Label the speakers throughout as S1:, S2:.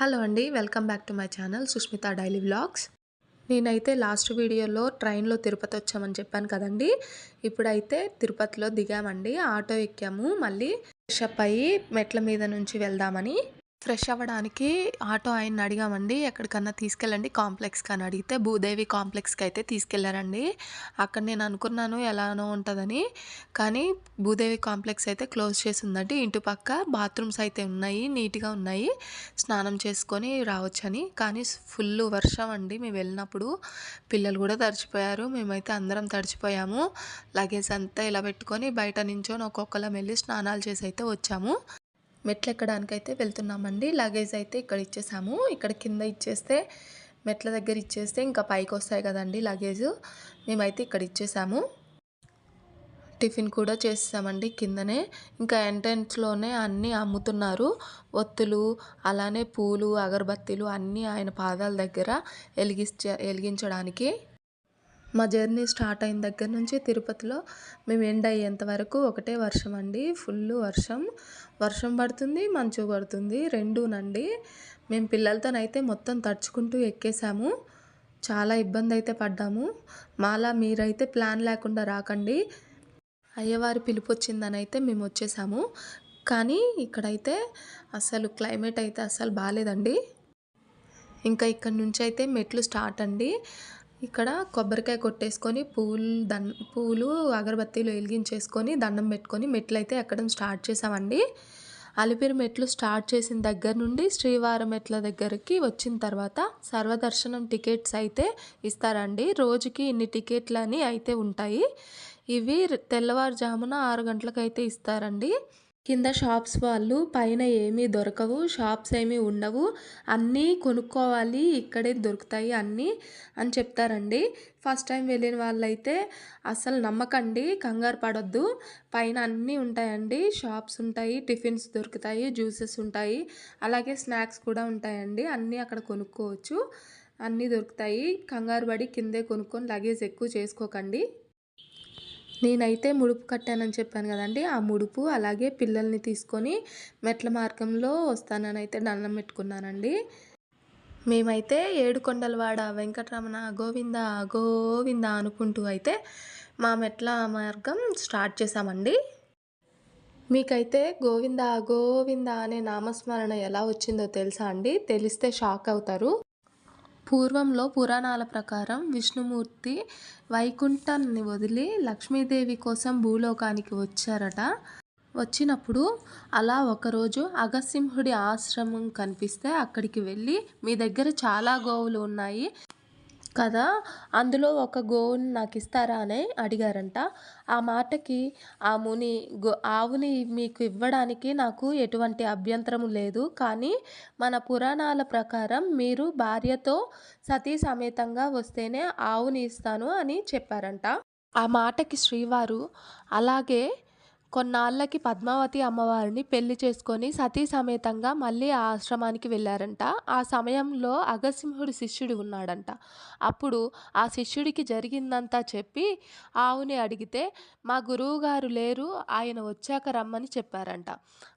S1: Hello అండి welcome back to my channel Sushmitha daily vlogs. నేనైతే last వీడియోలో ట్రైన్లో తిరుపతి వచ్చామని చెప్పాను కదండి. ఇప్పుడైతే తిరుపతిలో దిగామండి ఆటో ఎక్కాము. మళ్ళీ ఫ్రెష్ అయ్యి మెట్ల మీద నుంచి వెళ్దామని ఫ్రెష్ అవ్వడానికి ఆటో ఆయన్ని అడిగామండి. ఎక్కడికన్నా తీసుకెళ్ళండి కాంప్లెక్స్కి అని అడిగితే భూదేవి కాంప్లెక్స్కి అయితే తీసుకెళ్ళారండి. అక్కడ నేను అనుకున్నాను ఎలానో ఉంటుందని. కానీ భూదేవి కాంప్లెక్స్ అయితే క్లోజ్ చేసి ఉందండి ఇంటి పక్క బాత్రూమ్స్ అయితే ఉన్నాయి నీట్గా ఉన్నాయి. స్నానం చేసుకొని రావచ్చని. కానీ ఫుల్ వర్షం అండి. మేము వెళ్ళినప్పుడు పిల్లలు కూడా తడిచిపోయారు. మేమైతే అందరం తడిచిపోయాము. లగేజ్ అంతా ఇలా పెట్టుకొని బయట నించొని ఒక్కొక్కరం వెళ్ళి స్నానాలు చేసి అయితే వచ్చాము. మెట్లు ఎక్కడానికి అయితే వెళ్తున్నామండి. లగేజ్ అయితే ఇక్కడ ఇచ్చేసాము ఇక్కడ కింద ఇచ్చేస్తే మెట్ల దగ్గర ఇచ్చేస్తే ఇంకా పైకి వస్తాయి కదండి లగేజ్. మేమైతే ఇక్కడ ఇచ్చేసాము టిఫిన్ కూడా చేసామండి కిందనే. ఇంకా ఎంట్రెన్స్లోనే అన్నీ అమ్ముతున్నారు. ఒత్తులు అలానే పూలు అగరబత్తీలు అన్నీ ఆయన పాదాల దగ్గర వెలిగించ వెలిగించడానికి మా జర్నీ స్టార్ట్ అయిన దగ్గర నుంచి తిరుపతిలో మేము ఎండ్ అయ్యేంత వరకు ఒకటే వర్షం అండి. ఫుల్ వర్షం. వర్షం పడుతుంది మంచు పడుతుంది రెండూనండి మేము పిల్లలతోనైతే మొత్తం తడుచుకుంటూ ఎక్కేసాము. చాలా ఇబ్బంది అయితే పడ్డాము. మాలా మీరైతే ప్లాన్ లేకుండా రాకండి. అయ్యవారి పిలుపు వచ్చిందని అయితే మేము వచ్చేసాము. కానీ ఇక్కడైతే అసలు క్లైమేట్ అయితే అసలు బాగాలేదండి ఇంకా ఇక్కడ నుంచి అయితే మెట్లు స్టార్ట్ అండి. ఇక్కడ కొబ్బరికాయ కొట్టేసుకొని పూలు దన్ పూలు అగరబత్తీలు వెలిగించేసుకొని దండం పెట్టుకొని మెట్లు అయితే ఎక్కడం స్టార్ట్ చేసామండి అలిపిరి మెట్లు స్టార్ట్ చేసిన దగ్గర నుండి శ్రీవారం మెట్ల దగ్గరికి వచ్చిన తర్వాత సర్వదర్శనం టికెట్స్ అయితే ఇస్తారండి. రోజుకి ఇన్ని టికెట్లు అని అయితే ఉంటాయి. ఇవి తెల్లవారుజామున ఆరు గంటలకు అయితే ఇస్తారండి. కింద షాప్స్ వాళ్ళు పైన ఏమీ దొరకవు షాప్స్ ఏమీ ఉండవు. అన్నీ కొనుక్కోవాలి ఇక్కడే దొరుకుతాయి అన్నీ అని చెప్తారండి. ఫస్ట్ టైం వెళ్ళిన వాళ్ళైతే అసలు నమ్మకండి కంగారు పడొద్దు. పైన అన్నీ ఉంటాయండి. షాప్స్ ఉంటాయి టిఫిన్స్ దొరుకుతాయి జ్యూసెస్ ఉంటాయి. అలాగే స్నాక్స్ కూడా ఉంటాయండి. అన్నీ అక్కడ కొనుక్కోవచ్చు. అన్నీ దొరుకుతాయి. కంగారు పడి కిందే కొనుక్కొని లగేజ్ ఎక్కువ చేసుకోకండి. నేనైతే ముడుపు కట్టానని చెప్పాను కదండి. ఆ ముడుపు అలాగే పిల్లల్ని తీసుకొని మెట్ల మార్గంలో వస్తానని అయితే దండం పెట్టుకున్నానండి. మేమైతే ఏడుకొండలవాడ వెంకటరమణ గోవింద గోవింద అనుకుంటూ అయితే మా మెట్ల మార్గం స్టార్ట్ చేసామండి మీకైతే గోవింద గోవింద అనే నామస్మరణ ఎలా వచ్చిందో తెలుసా అండి? తెలిస్తే షాక్ అవుతారు. పూర్వంలో పురాణాల ప్రకారం విష్ణుమూర్తి వైకుంఠాన్ని వదిలి లక్ష్మీదేవి కోసం భూలోకానికి వచ్చారట. వచ్చినప్పుడు అలా ఒకరోజు అగసింహుడి ఆశ్రమం కనిపిస్తే అక్కడికి వెళ్ళి మీ దగ్గర చాలా గోవులు ఉన్నాయి. కదా? అందులో ఒక గోవుని నాకు ఇస్తారా అని అడిగారంట. ఆ మాటకి ఆ ముని గో ఆవుని మీకు ఇవ్వడానికి నాకు ఎటువంటి అభ్యంతరము లేదు. కానీ మన పురాణాల ప్రకారం మీరు భార్యతో సతీ సమేతంగా వస్తేనే ఆవుని ఇస్తాను అని చెప్పారంట. ఆ మాటకి శ్రీవారు అలాగే కొన్నాళ్ళకి పద్మావతి అమ్మవారిని పెళ్ళి చేసుకొని సతీ సమేతంగా మళ్ళీ ఆ ఆశ్రమానికి వెళ్ళారంట. ఆ సమయంలో అగసింహుడి శిష్యుడు ఉన్నాడంట. అప్పుడు ఆ శిష్యుడికి జరిగిందంతా చెప్పి ఆవుని అడిగితే మా గురువు గారు లేరు ఆయన వచ్చాక రమ్మని చెప్పారంట.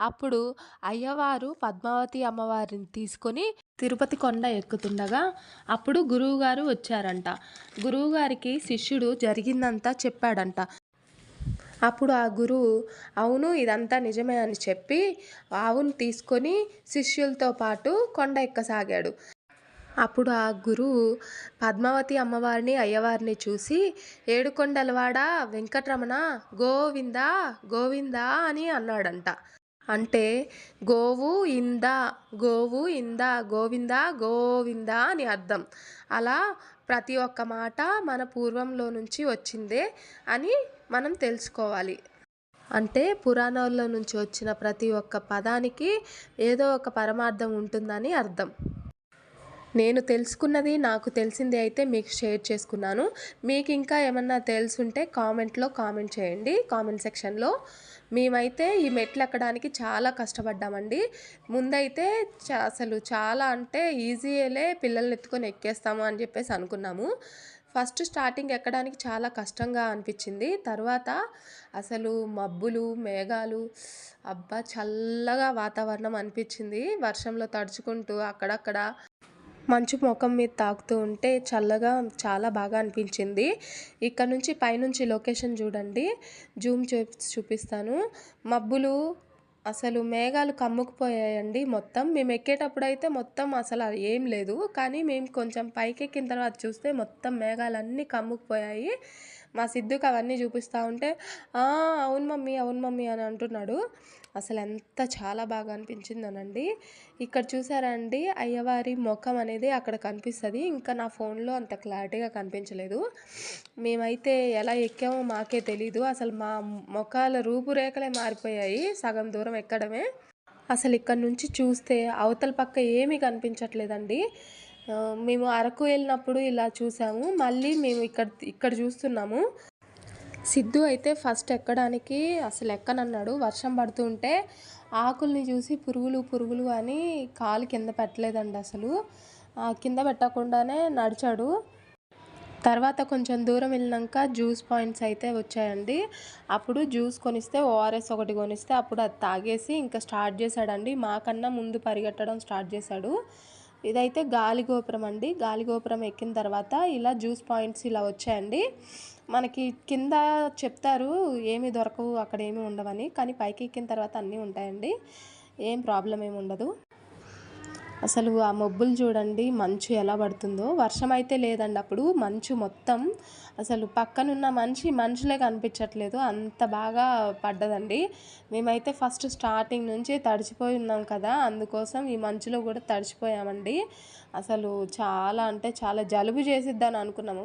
S1: అప్పుడు అయ్యవారు పద్మావతి అమ్మవారిని తీసుకొని తిరుపతి కొండ ఎక్కుతుండగా అప్పుడు గురువుగారు వచ్చారంట. గురువుగారికి శిష్యుడు జరిగిందంతా చెప్పాడంట. అప్పుడు ఆ గురువు అవును ఇదంతా నిజమే అని చెప్పి ఆవును తీసుకొని శిష్యులతో పాటు కొండ ఎక్కసాగాడు. అప్పుడు ఆ గురువు పద్మావతి అమ్మవారిని అయ్యవారిని చూసి ఏడుకొండలవాడ వెంకటరమణ గోవింద గోవింద అని అన్నాడంట. అంటే గోవు ఇంద గోవు ఇంద గోవింద గోవింద అని అర్థం. అలా ప్రతి ఒక్క మాట మన పూర్వంలో నుంచి వచ్చిందే అని మనం తెలుసుకోవాలి. అంటే పురాణాల్లో నుంచి వచ్చిన ప్రతి ఒక్క పదానికి ఏదో ఒక పరమార్థం ఉంటుందని అర్థం. నేను తెలుసుకున్నది నాకు తెలిసింది అయితే మీకు షేర్ చేసుకున్నాను. మీకు ఇంకా ఏమన్నా తెలుసుంటే కామెంట్లో కామెంట్ చేయండి. కామెంట్ సెక్షన్లో మేమైతే ఈ మెట్లు ఎక్కడానికి చాలా కష్టపడ్డామండి. ముందైతే అసలు చాలా అంటే ఈజీలే పిల్లల్ని ఎత్తుకొని ఎక్కేస్తాము అని చెప్పేసి అనుకున్నాము. ఫస్ట్ స్టార్టింగ్ ఎక్కడానికి చాలా కష్టంగా అనిపించింది. తర్వాత అసలు మబ్బులు మేఘాలు అబ్బా చల్లగా వాతావరణం అనిపించింది. వర్షంలో తడుచుకుంటూ అక్కడక్కడ మంచు ముఖం మీద తాకుతూ ఉంటే చల్లగా చాలా బాగా అనిపించింది. ఇక్కడ నుంచి పైనుంచి లొకేషన్ చూడండి. జూమ్ చూ చూపిస్తాను. మబ్బులు అసలు మేఘాలు కమ్ముకుపోయాయండి మొత్తం. మేము ఎక్కేటప్పుడు అయితే మొత్తం అసలు ఏం లేదు కానీ మేము కొంచెం పైకి ఎక్కిన తర్వాత చూస్తే మొత్తం మేఘాలన్నీ కమ్ముకుపోయాయి. మా సిద్ధుకు అవన్నీ చూపిస్తూ ఉంటే అవును మమ్మీ అవును మమ్మీ అని అంటున్నాడు. అసలు ఎంత చాలా బాగా అనిపించిందనండి. ఇక్కడ చూసారా అండి అయ్యవారి ముఖం అనేది అక్కడ కనిపిస్తుంది. ఇంకా నా ఫోన్లో అంత క్లారిటీగా కనిపించలేదు. మేమైతే ఎలా ఎక్కామో మాకే తెలీదు. అసలు మా ముఖాల రూపురేఖలే మారిపోయాయి సగం దూరం ఎక్కడమే. అసలు ఇక్కడ నుంచి చూస్తే అవతల పక్క ఏమీ కనిపించట్లేదండి. మేము అరకు వెళ్ళినప్పుడు ఇలా చూసాము. మళ్ళీ మేము ఇక్కడ ఇక్కడ చూస్తున్నాము. సిద్ధు అయితే ఫస్ట్ ఎక్కడానికి అసలు ఎక్కనన్నాడు. వర్షం పడుతుంటే ఆకుల్ని చూసి పురుగులు పురుగులు అని కాలు కింద పెట్టలేదండి అసలు. కింద పెట్టకుండానే నడిచాడు. తర్వాత కొంచెం దూరం వెళ్ళినాక జ్యూస్ పాయింట్స్ అయితే వచ్చాయండి. అప్పుడు జ్యూస్ కొనిస్తే ఓఆర్ఎస్ ఒకటి కొనిస్తే అప్పుడు అది తాగేసి ఇంకా స్టార్ట్ చేశాడండి. మాకన్నా ముందు పరిగెట్టడం స్టార్ట్ చేశాడు. ఇదైతే గాలి గోపురం అండి. గాలి గోపురం ఎక్కిన తర్వాత ఇలా జ్యూస్ పాయింట్స్ ఇలా వచ్చాయండి. మనకి కింద చెప్తారు ఏమి దొరకవు అక్కడ ఏమి ఉండవని. కానీ పైకి ఎక్కిన తర్వాత అన్నీ ఉంటాయండి. ఏం ప్రాబ్లం ఏమి ఉండదు. అసలు ఆ మబ్బులు చూడండి మంచు ఎలా పడుతుందో. వర్షం అయితే లేదండి అప్పుడు మంచు మొత్తం. అసలు పక్కనున్న మనిషి మనుషులే కనిపించట్లేదు. అంత బాగా పడ్డదండి. మేమైతే ఫస్ట్ స్టార్టింగ్ నుంచి తడిచిపోయి ఉన్నాం కదా అందుకోసం ఈ మంచులో కూడా తడిచిపోయామండి. అసలు చాలా అంటే చాలా జలుబు చేసిద్దని అనుకున్నాము.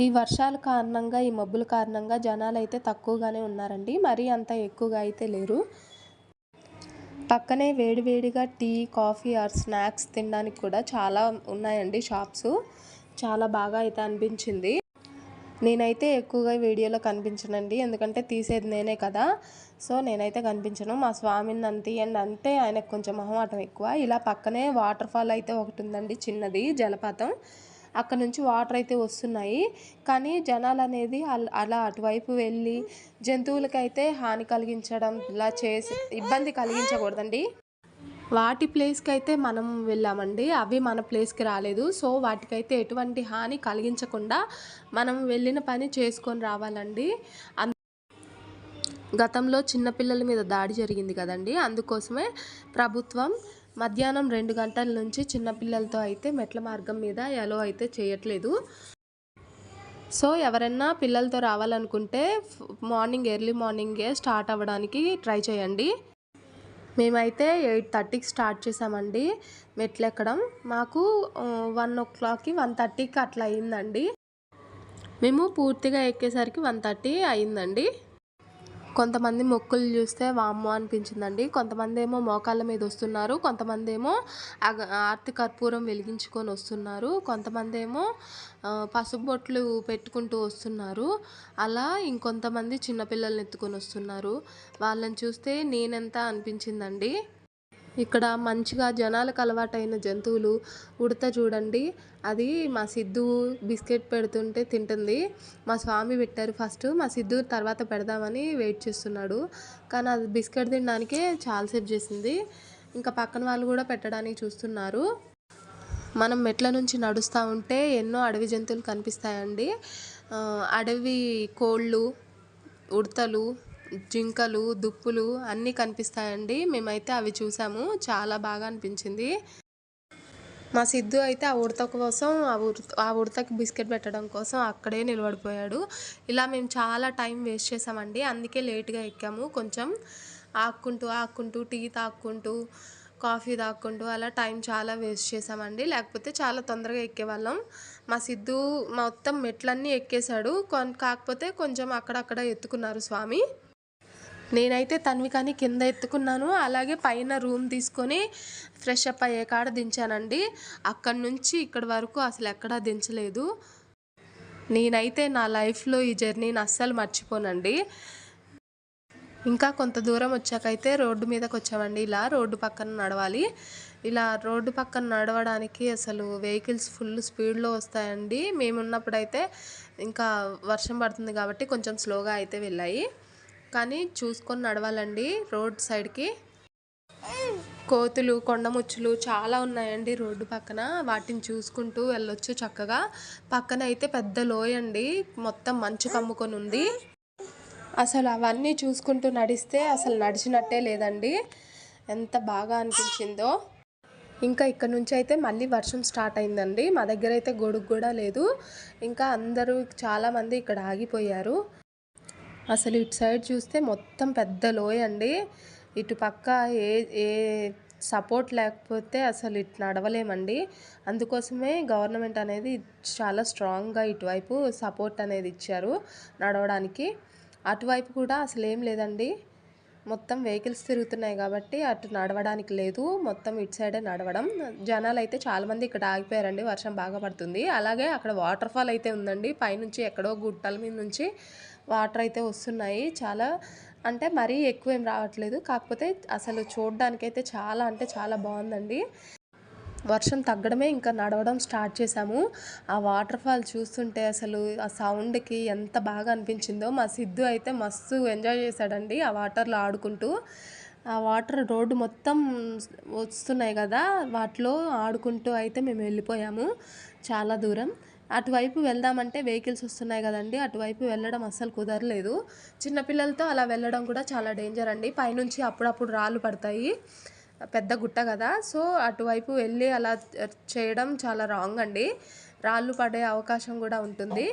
S1: ఈ వర్షాల కారణంగా ఈ మబ్బుల కారణంగా జనాలు అయితే తక్కువగానే ఉన్నారండి. మరీ అంత ఎక్కువగా అయితే లేరు. పక్కనే వేడివేడిగా టీ కాఫీ ఆర్ స్నాక్స్ తినడానికి కూడా చాలా ఉన్నాయండి షాప్స్. చాలా బాగా అయితే అనిపించింది. నేనైతే ఎక్కువగా వీడియోలో కనిపించనండి. ఎందుకంటే తీసేది నేనే కదా. సో నేనైతే కనిపించను. మా స్వామిని నన్ను తీయండి అంటే ఆయనకు కొంచెం మొహమాటం ఎక్కువ. ఇలా పక్కనే వాటర్ ఫాల్ అయితే ఒకటి ఉందండి. చిన్నది జలపాతం. అక్కడ నుంచి వాటర్ అయితే వస్తున్నాయి. కానీ జనాలు అనేది అలా అటువైపు వెళ్ళి జంతువులకైతే హాని కలిగించడం ఇలా చేసి ఇబ్బంది కలిగించకూడదండి. వాటి ప్లేస్కి అయితే మనం వెళ్ళామండి. అవి మన ప్లేస్కి రాలేదు. సో వాటికైతే ఎటువంటి హాని కలిగించకుండా మనం వెళ్ళిన పని చేసుకొని రావాలండి. గతంలో చిన్నపిల్లల మీద దాడి జరిగింది కదండి. అందుకోసమే ప్రభుత్వం మధ్యాహ్నం రెండు గంటల నుంచి చిన్నపిల్లలతో అయితే మెట్ల మార్గం మీద ఎలో అయితే చేయట్లేదు. సో ఎవరైనా పిల్లలతో రావాలనుకుంటే మార్నింగ్ ఎర్లీ మార్నింగే స్టార్ట్ అవ్వడానికి ట్రై చేయండి. మేమైతే ఎయిట్ థర్టీకి స్టార్ట్ చేసామండి మెట్లు ఎక్కడం. మాకు వన్ ఓ క్లాక్కి వన్ థర్టీకి అట్లా అయిందండి. మేము పూర్తిగా ఎక్కేసరికి వన్ థర్టీ అయిందండి. కొంతమంది మొక్కులు చూస్తే వామ్మో అనిపించిందండి. కొంతమంది ఏమో మోకాళ్ళ మీద వస్తున్నారు. కొంతమంది ఏమో అగ- ఆర్తి కర్పూరం వెలిగించుకొని వస్తున్నారు. కొంతమంది ఏమో పసుపు బొట్లు పెట్టుకుంటూ వస్తున్నారు. అలా ఇంకొంతమంది చిన్నపిల్లల్ని ఎత్తుకొని వస్తున్నారు. వాళ్ళని చూస్తే నేనెంత అనిపించిందండి? ఇక్కడ మంచిగా జనాలకు అలవాటైన జంతువులు ఉడత చూడండి. అది మా సిద్ధు బిస్కెట్ పెడుతుంటే తింటుంది. మా స్వామి పెట్టారు ఫస్ట్. మా సిద్ధు తర్వాత పెడదామని వెయిట్ చేస్తున్నాడు. కానీ అది బిస్కెట్ తినడానికే చాలాసేపు చేసింది. ఇంకా పక్కన వాళ్ళు కూడా పెట్టడానికి చూస్తున్నారు. మనం మెట్ల నుంచి నడుస్తూ ఉంటే ఎన్నో అడవి జంతువులు కనిపిస్తాయండి. అడవి కోళ్ళు ఉడతలు జింకలు దుప్పులు అన్నీ కనిపిస్తాయండి. మేమైతే అవి చూసాము. చాలా బాగా అనిపించింది. మా సిద్ధు అయితే ఆ ఉడత కోసం ఆ ఉడత ఆ ఉడతకి బిస్కెట్ పెట్టడం కోసం అక్కడే నిలబడిపోయాడు. ఇలా మేము చాలా టైం వేస్ట్ చేసామండి. అందుకే లేట్గా ఎక్కాము. కొంచెం ఆక్కుంటూ ఆక్కుంటూ టీ తాక్కుంటూ కాఫీ తాక్కుంటూ అలా టైం చాలా వేస్ట్ చేసామండి. లేకపోతే చాలా తొందరగా ఎక్కేవాళ్ళం. మా సిద్ధు మొత్తం మెట్లన్నీ ఎక్కేశాడు. కాకపోతే కొంచెం అక్కడక్కడ ఎత్తుకున్నారు స్వామి. నేనైతే తన్వికాని కింద ఎత్తుకున్నాను. అలాగే పైన రూమ్ తీసుకొని ఫ్రెష్ అప్ అయ్యే కాడ దించానండి. అక్కడి నుంచి ఇక్కడి వరకు అసలు ఎక్కడా దించలేదు. నేనైతే నా లైఫ్లో ఈ జర్నీని అస్సలు మర్చిపోనండి. ఇంకా కొంత దూరం వచ్చాకైతే రోడ్డు మీదకి వచ్చామండి. ఇలా రోడ్డు పక్కన నడవాలి. ఇలా రోడ్డు పక్కన నడవడానికి అసలు వెహికల్స్ ఫుల్ స్పీడ్లో వస్తాయండి. మేము ఉన్నప్పుడైతే ఇంకా వర్షం పడుతుంది కాబట్టి కొంచెం స్లోగా అయితే వెళ్ళాయి. కానీ చూసుకొని నడవాలండి రోడ్ సైడ్కి. కోతులు కొండముచ్చులు చాలా ఉన్నాయండి రోడ్డు పక్కన. వాటిని చూసుకుంటూ వెళ్ళొచ్చు చక్కగా. పక్కన అయితే పెద్ద లోయ అండి మొత్తం మంచు కమ్ముకొని ఉంది అసలు అవన్నీ చూసుకుంటూ నడిస్తే అసలు నడిచినట్టే లేదండి. ఎంత బాగా అనిపించిందో. ఇంకా ఇక్కడ నుంచి అయితే మళ్ళీ వర్షం స్టార్ట్ అయిందండి. మా దగ్గర అయితే గొడుగు కూడా లేదు. ఇంకా అందరూ చాలామంది ఇక్కడ ఆగిపోయారు. అసలు ఇటు సైడ్ చూస్తే మొత్తం పెద్ద లోయ అండి. ఇటు పక్క ఏ ఏ సపోర్ట్ లేకపోతే అసలు ఇటు నడవలేమండి. అందుకోసమే గవర్నమెంట్ అనేది చాలా స్ట్రాంగ్గా ఇటువైపు సపోర్ట్ అనేది ఇచ్చారు నడవడానికి. అటువైపు కూడా అసలు ఏం లేదండి. మొత్తం వెహికల్స్ తిరుగుతున్నాయి కాబట్టి అటు నడవడానికి లేదు. మొత్తం ఇటు సైడే నడవడం. జనాలు అయితే చాలామంది ఇక్కడ ఆగిపోయారండి. వర్షం బాగా పడుతుంది. అలాగే అక్కడ వాటర్ ఫాల్ అయితే ఉందండి. పైనుంచి ఎక్కడో గుట్టల మీద నుంచి వాటర్ అయితే వస్తున్నాయి. చాలా అంటే మరీ ఎక్కువ ఏం రావట్లేదు. కాకపోతే అసలు చూడడానికైతే చాలా అంటే చాలా బాగుందండి. వర్షం తగ్గడమే ఇంకా నడవడం స్టార్ట్ చేశాము. ఆ వాటర్ ఫాల్ చూస్తుంటే అసలు ఆ సౌండ్కి ఎంత బాగా అనిపించిందో. మా సిద్ధు అయితే మస్తు ఎంజాయ్ చేశాడండి ఆ వాటర్లో ఆడుకుంటూ. ఆ వాటర్ రోడ్డు మొత్తం వస్తున్నాయి కదా వాటిలో ఆడుకుంటూ అయితే మేము వెళ్ళిపోయాము. చాలా దూరం. అటువైపు వెళ్దామంటే వెహికల్స్ వస్తున్నాయి కదండి అటువైపు వెళ్ళడం అస్సలు కుదరలేదు. చిన్నపిల్లలతో అలా వెళ్ళడం కూడా చాలా డేంజర్ అండి. పైనుంచి అప్పుడప్పుడు రాళ్ళు పడతాయి పెద్ద గుట్ట కదా. సో అటువైపు వెళ్ళి అలా చేయడం చాలా రాంగ్ అండి. రాళ్ళు పడే అవకాశం కూడా ఉంటుంది.